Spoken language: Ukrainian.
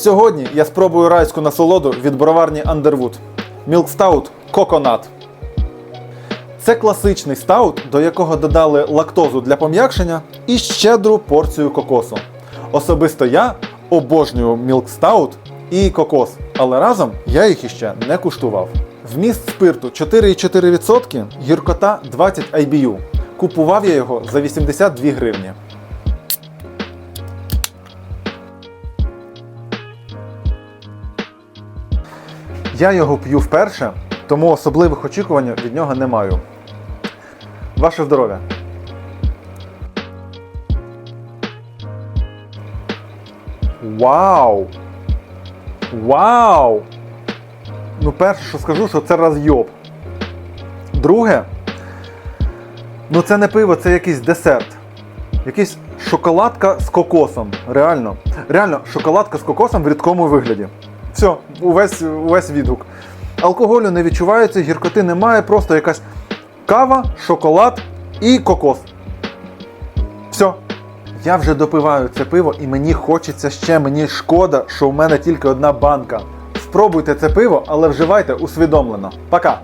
Сьогодні я спробую райську насолоду від броварні Underwood. Stout Coconut. Це класичний стаут, до якого додали лактозу для пом'якшення і щедру порцію кокосу. Особисто я обожнюю Stout і кокос, але разом я їх іще не куштував. Вміст спирту 4,4%, гіркота 20 IBU. Купував я його за 82 гривні. Я його п'ю вперше, тому особливих очікувань від нього не маю. Ваше здоров'я! Вау! Вау! Ну, перше, що скажу, що це розйоб. Друге, ну це не пиво, це якийсь десерт. Якийсь шоколадка з кокосом. Реально. Реально, шоколадка з кокосом в рідкому вигляді. Все, увесь, увесь відгук. Алкоголю не відчувається, гіркоти немає, просто якась кава, шоколад і кокос. Все. Я вже допиваю це пиво і мені хочеться ще. Мені шкода, що в мене тільки одна банка. Спробуйте це пиво, але вживайте усвідомлено. Пока!